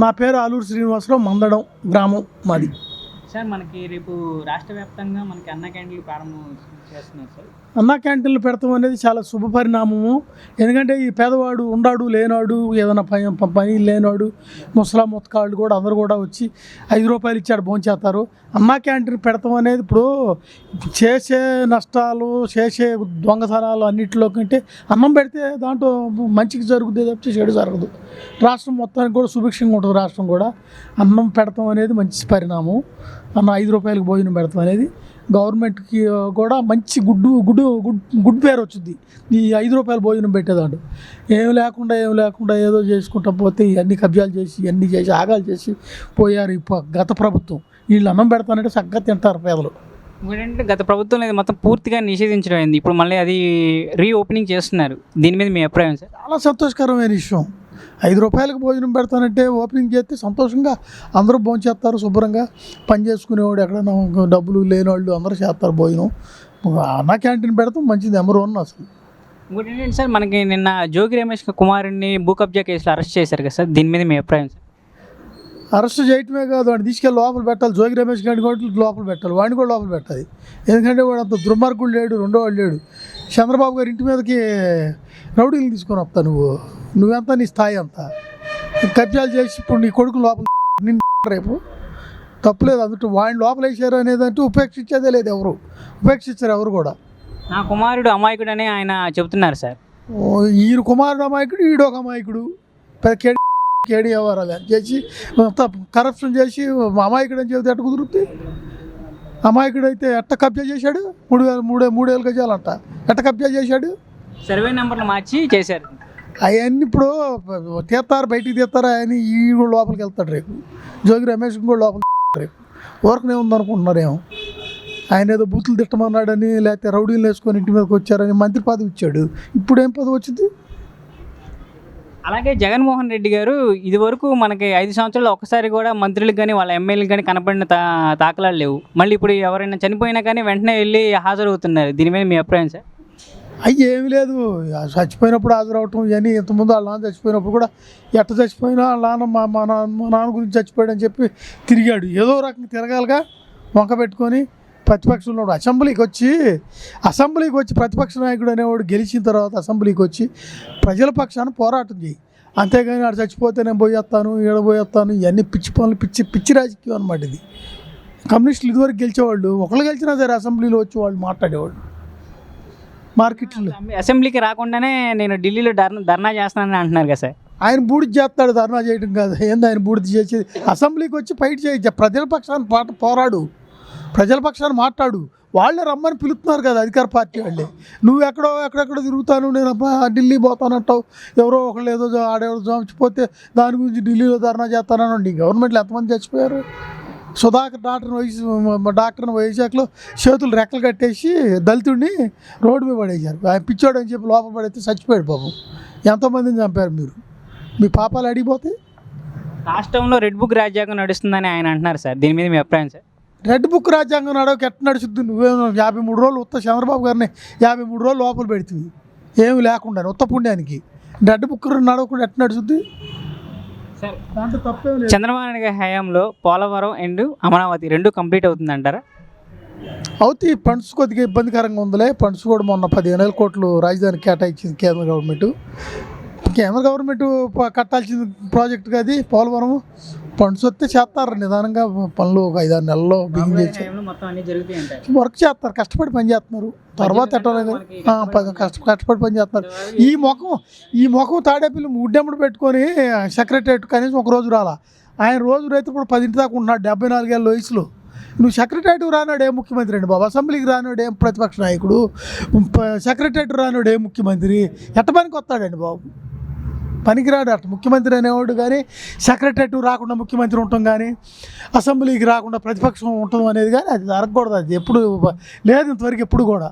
మా పేరు ఆలూరు శ్రీనివాసరావు మందడం గ్రామం మాది. సార్ మనకి రేపు రాష్ట్ర వ్యాప్తంగా మనకి అన్న క్యాంటీన్లు ప్రారంభం చేస్తున్నారు సార్. అన్నా క్యాంటీన్లు పెడతాం అనేది చాలా శుభ పరిణామము. ఎందుకంటే ఈ పేదవాడు ఉండాడు లేనాడు ఏదైనా పని పని లేనాడు ముసలా ముత్తకాళ్ళు కూడా అందరూ కూడా వచ్చి ఐదు రూపాయలు ఇచ్చాడు భోంచేస్తారు. అన్నా క్యాంటీన్ పెడతాం అనేది ఇప్పుడు చేసే నష్టాలు చేసే దొంగతనాలు అన్నింటిలో కంటే అన్నం పెడితే దాంట్లో మంచికి జరుగుతుంది తప్పితే చెడు జరగదు. రాష్ట్రం మొత్తానికి కూడా సుభిక్షంగా ఉంటుంది రాష్ట్రం కూడా. అన్నం పెడతాం అనేది మంచి పరిణామం. అన్న ఐదు రూపాయలకు భోజనం పెడతాం అనేది గవర్నమెంట్కి కూడా మంచి గుడ్డు గుడ్డు గుడ్ గుడ్ పేరు వచ్చింది. ఈ ఐదు రూపాయల భోజనం పెట్టేదాడు. ఏం లేకుండా ఏం లేకుండా ఏదో చేసుకుంటా పోతే ఇవన్నీ కబ్జాలు చేసి ఇవన్నీ చేసి ఆగాలు చేసి పోయారు గత ప్రభుత్వం. వీళ్ళు అన్నం పెడతానంటే చక్కగా తింటారు పేదలు. ఏంటంటే గత ప్రభుత్వం ఇది మొత్తం పూర్తిగా నిషేధించడం అయింది. ఇప్పుడు మళ్ళీ అది రీఓపెనింగ్ చేస్తున్నారు. దీని మీద మీ అభిప్రాయం సార్? చాలా సంతోషకరమైన విషయం. ఐదు రూపాయలకు భోజనం పెడతానంటే ఓపెనింగ్ చేస్తే సంతోషంగా అందరూ భోజనం చేస్తారు శుభ్రంగా పని చేసుకునేవాడు ఎక్కడైనా డబ్బులు లేనివాళ్ళు అందరూ చేస్తారు భోజనం. అన్న క్యాంటీన్ పెడతాం మంచిది నెంబర్ వన్ అసలు. ఇంకోటి ఏంటంటే సార్ మనకి నిన్న జోగి రమేష్ కుమారుడిని భూ కబ్జా కేసులో అరెస్ట్ చేశారు కదా సార్ దీని మీద మీ అభిప్రాయం సార్? అరెస్ట్ చేయటమే కాదు వాడిని తీసుకెళ్ళి లోపల పెట్టాలి. జోగి రమేష్ గారిని కూడా లోపల పెట్టాలి వాడిని కూడా లోపల పెట్టాలి. ఎందుకంటే వాడు అంత దుర్మార్గుడు లేడు రెండో వాడు లేడు. చంద్రబాబు గారి ఇంటి మీదకి రౌడీలు తీసుకొని వస్తా నువ్వు. నువ్వెంత నీ స్థాయి అంత? కబ్జాలు చేసి ఇప్పుడు నీ కొడుకు లోపల నిన్ను రేపు? తప్పులేదు అందుకు వాడిని లోపల వేసారు అనేది అంటే ఉపేక్షించేదే లేదు ఎవరు. ఉపేక్షించారు ఎవరు కూడా. నా కుమారుడు అమాయకుడు అని ఆయన చెబుతున్నారు సార్. ఈయన కుమారుడు అమాయకుడు ఈడు ఒక అమాయకుడు. పెద్ద కేడి కేడి వ్యవహారాలు అని చేసి కరప్షన్ చేసి అమాయకుడు అని చెబితే ఎట్ట కుదురుద్ది? అమాయకుడు అయితే ఎట్ట కబ్జా చేశాడు? మూడు వేల మూడే మూడేళ్ళు గజాలంట. ఎట్ట కబ్జా చేశాడు? సర్వే నెంబర్లు మార్చి చేశారు. అవన్నీ ఇప్పుడు తీస్తారు బయటికి తీస్తారు అని ఈ కూడా లోపలికి వెళ్తాడు రేపు. జోగి రమేష్ కూడా లోపలికి వెళ్తాడు రేపు. ఊరకనే ఉందనుకుంటున్నారేమో. ఆయన ఏదో బూతులు తిట్టమన్నాడని లేకపోతే రౌడీలు వేసుకొని ఇంటి మీదకి వచ్చారని మంత్రి పదవి ఇచ్చాడు. ఇప్పుడు ఏం పదవి వచ్చింది? అలాగే జగన్మోహన్ రెడ్డి గారు ఇదివరకు మనకి ఐదు సంవత్సరాలు ఒక్కసారి కూడా మంత్రులకు కానీ వాళ్ళ ఎమ్మెల్యేలకు కానీ కనపడిన తా తాకలాలు లేవు. మళ్ళీ ఇప్పుడు ఎవరైనా చనిపోయినా కానీ వెంటనే వెళ్ళి హాజరవుతున్నారు. దీని మీద మీ అభిప్రాయం సార్? అయ్యి ఏమి లేదు. చచ్చిపోయినప్పుడు హాజరవటం ఇవన్నీ ఇంతకుముందు వాళ్ళ నాన్న చచ్చిపోయినప్పుడు కూడా ఎట్ట చచ్చిపోయినా వాళ్ళ నాన్న మా మా నాన్న మా నాన్న గురించి చచ్చిపోయాడు అని చెప్పి తిరిగాడు. ఏదో రకంగా తిరగాలిగా వంక పెట్టుకొని ప్రతిపక్షంలో అసెంబ్లీకి వచ్చి అసెంబ్లీకి వచ్చి ప్రతిపక్ష నాయకుడు అనేవాడు గెలిచిన తర్వాత అసెంబ్లీకి వచ్చి ప్రజల పక్షాన పోరాటం చేయి అంతేగాని ఆడు చచ్చిపోతే నేను పోయేస్తాను ఈడ పోయేస్తాను ఇవన్నీ పిచ్చి పనులు పిచ్చి పిచ్చి రాజకీయం అనమాట ఇది. కమ్యూనిస్టులు ఇదివరకు గెలిచేవాళ్ళు ఒకళ్ళు గెలిచినా సరే అసెంబ్లీలో వచ్చి వాళ్ళు మాట్లాడేవాళ్ళు. మార్కెట్లో. అసెంబ్లీకి రాకుండానే నేను ఢిల్లీలో ధర్నా ధర్నా చేస్తానని అంటున్నారు కదా సార్. ఆయన బూడిద చేస్తాడు ధర్నా చేయడం కాదు. ఏంది ఆయన బూడిద చేసేది? అసెంబ్లీకి వచ్చి ఫైట్ చేయి ప్రజల పక్షాన్ని పాట పోరాడు. ప్రజల పక్షాన్ని మాట్లాడు. వాళ్ళే రమ్మని పిలుస్తున్నారు కదా అధికార పార్టీ వాళ్ళే. నువ్వు ఎక్కడో ఎక్కడెక్కడో తిరుగుతాను నేను ఢిల్లీ పోతానంటావు. ఎవరో ఒకళ్ళు ఏదో ఆడెవరో చచ్చిపోతే దాని గురించి ఢిల్లీలో ధర్నా చేస్తానని నీ గవర్నమెంట్లో ఎంతమంది చచ్చిపోయారు? సుధాకర్ డాక్టర్ వయసు డాక్టర్ని వైజాగ్లో చేతులు రెక్కలు కట్టేసి దళితుడిని రోడ్డు మీద పడేశారు. ఆయన పిచ్చోడు అని చెప్పి లోపల పడైతే చచ్చిపోయాడు పాపం. ఎంతోమందిని చంపారు మీరు? మీ పాపాలు అడిగిపోతే? రాష్ట్రంలో రెడ్ బుక్ రాజ్యాంగం నడుస్తుందని ఆయన అంటున్నారు సార్. దీని మీద మీ అభిప్రాయం సార్? రెడ్ బుక్ రాజ్యాంగం నడవక ఎట్ట నడుచుద్ది నువ్వేమో యాభై మూడు రోజులు ఉత్త చంద్రబాబు గారిని యాభై మూడు రోజులు లోపల పెడుతుంది. ఏమి లేకుండా ఉత్త పుణ్యానికి. రెడ్ బుక్ నడవకుండా ఎట్ట నడుచుద్ది సార్ దాంట్లో తప్పేం లేదు చంద్రబాబు నాయుడు గారి హయాంలో పోలవరం అండ్ అమరావతి రెండు కంప్లీట్ అవుతుందంటారా? అవుతాయి ఫండ్స్ కొద్దిగా ఇబ్బందికరంగా ఉందిలే. ఫండ్స్ కూడా మొన్న పదిహేను వేల కోట్లు రాజధాని కేటాయించింది కేంద్ర గవర్నమెంట్. కేంద్ర గవర్నమెంట్ కట్టాల్సిన ప్రాజెక్ట్ అది? పోలవరం ఫండ్స్ వస్తే చేస్తారు? నిదానంగా పనులు ఒక ఐదారు నెలల్లో బిగిన్ చేసి. వర్క్ చేస్తారు కష్టపడి పని చేస్తున్నారు. తర్వాత కష్ట కష్టపడి పని చేస్తున్నారు. ఈ ముఖం ఈ ముఖం తాడేపల్లి ముడ్డెమ్మడి పెట్టుకొని సెక్రటరేట్ కనీసం ఒక రోజు రాలా. ఆయన రోజు రైతు ఇప్పుడు పదింటి దాకా ఉన్నాడు డెబ్బై నాలుగేళ్ళ వయసులో. నువ్వు సెక్రటరేట్ రానాడు ఏ ముఖ్యమంత్రి అండి బాబు? అసెంబ్లీకి రానాడు ఏం ప్రతిపక్ష నాయకుడు? సెక్రటరేట్ రానాడు ఏ ముఖ్యమంత్రి? ఎట్ట పనికి వస్తాడండి బాబు? పనికిరాడు అట్ట ముఖ్యమంత్రి అనేవాడు కానీ సెక్రటరేట్ రాకుండా ముఖ్యమంత్రి ఉండటం కానీ అసెంబ్లీకి రాకుండా ప్రతిపక్షం ఉండటం అనేది కానీ అది జరగకూడదు. అది ఎప్పుడు లేదు ఇంతవరకు ఎప్పుడు కూడా.